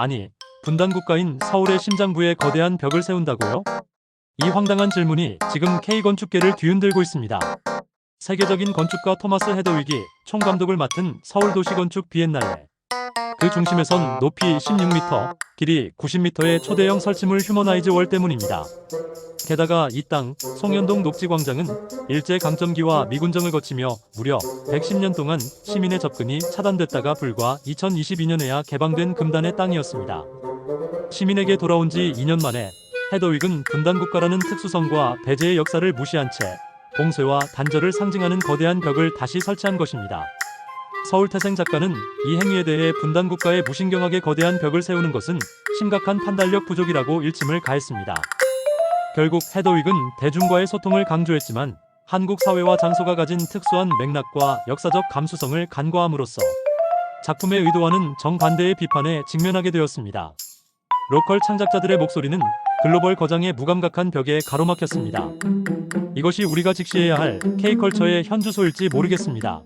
아니, 분단 국가인 서울의 심장부에 거대한 벽을 세운다고요? 이 황당한 질문이 지금 K 건축계를 뒤흔들고 있습니다. 세계적인 건축가 토마스 헤더윅이 총감독을 맡은 서울도시건축 비엔날레. 그 중심에선 높이 16m, 길이 90m의 초대형 설치물 휴머나이즈 월 때문입니다. 게다가 이 땅 송현동 녹지광장은 일제 강점기와 미군정을 거치며 무려 110년 동안 시민의 접근이 차단됐다가 불과 2022년에야 개방된 금단의 땅이었습니다. 시민에게 돌아온 지 2년 만에 헤더윅은 분단 국가라는 특수성과 배제의 역사를 무시한 채 봉쇄와 단절을 상징하는 거대한 벽을 다시 설치한 것입니다. 서울 태생 작가는 이 행위에 대해 분단 국가에 무신경하게 거대한 벽을 세우는 것은 심각한 판단력 부족이라고 일침을 가했습니다. 결국 헤더윅은 대중과의 소통을 강조했지만 한국 사회와 장소가 가진 특수한 맥락과 역사적 감수성을 간과함으로써 작품의 의도와는 정반대의 비판에 직면하게 되었습니다. 로컬 창작자들의 목소리는 글로벌 거장의 무감각한 벽에 가로막혔습니다. 이것이 우리가 직시해야 할 K컬처의 현주소일지 모르겠습니다.